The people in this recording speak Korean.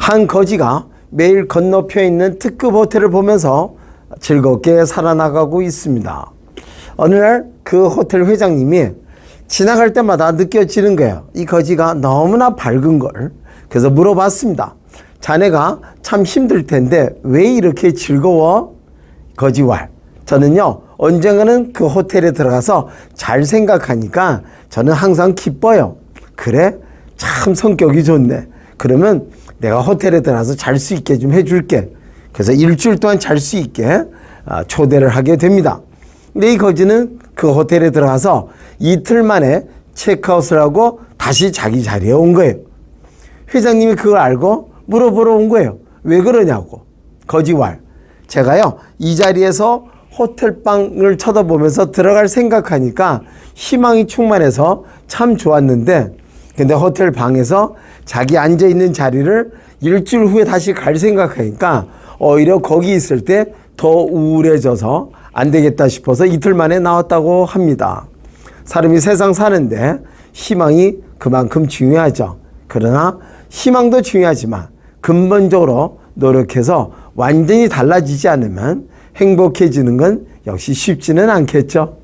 한 거지가 매일 건너편에 있는 특급 호텔을 보면서 즐겁게 살아나가고 있습니다. 어느 날 그 호텔 회장님이 지나갈 때마다 느껴지는 거예요. 이 거지가 너무나 밝은 걸. 그래서 물어봤습니다. 자네가 참 힘들 텐데 왜 이렇게 즐거워? 거지왈. 저는요, 언젠가는 그 호텔에 들어가서 잘 생각하니까 저는 항상 기뻐요. 그래? 참 성격이 좋네. 그러면 내가 호텔에 들어가서 잘 수 있게 좀 해줄게. 그래서 일주일 동안 잘 수 있게 아, 초대를 하게 됩니다. 근데 이 거지는 그 호텔에 들어가서 이틀 만에 체크아웃을 하고 다시 자기 자리에 온 거예요. 회장님이 그걸 알고 물어보러 온 거예요. 왜 그러냐고. 거지왈. 제가요, 이 자리에서 호텔방을 쳐다보면서 들어갈 생각하니까 희망이 충만해서 참 좋았는데, 근데 호텔 방에서 자기 앉아 있는 자리를 일주일 후에 다시 갈 생각하니까 오히려 거기 있을 때 더 우울해져서 안 되겠다 싶어서 이틀 만에 나왔다고 합니다. 사람이 세상 사는데 희망이 그만큼 중요하죠. 그러나 희망도 중요하지만 근본적으로 노력해서 완전히 달라지지 않으면 행복해지는 건 역시 쉽지는 않겠죠.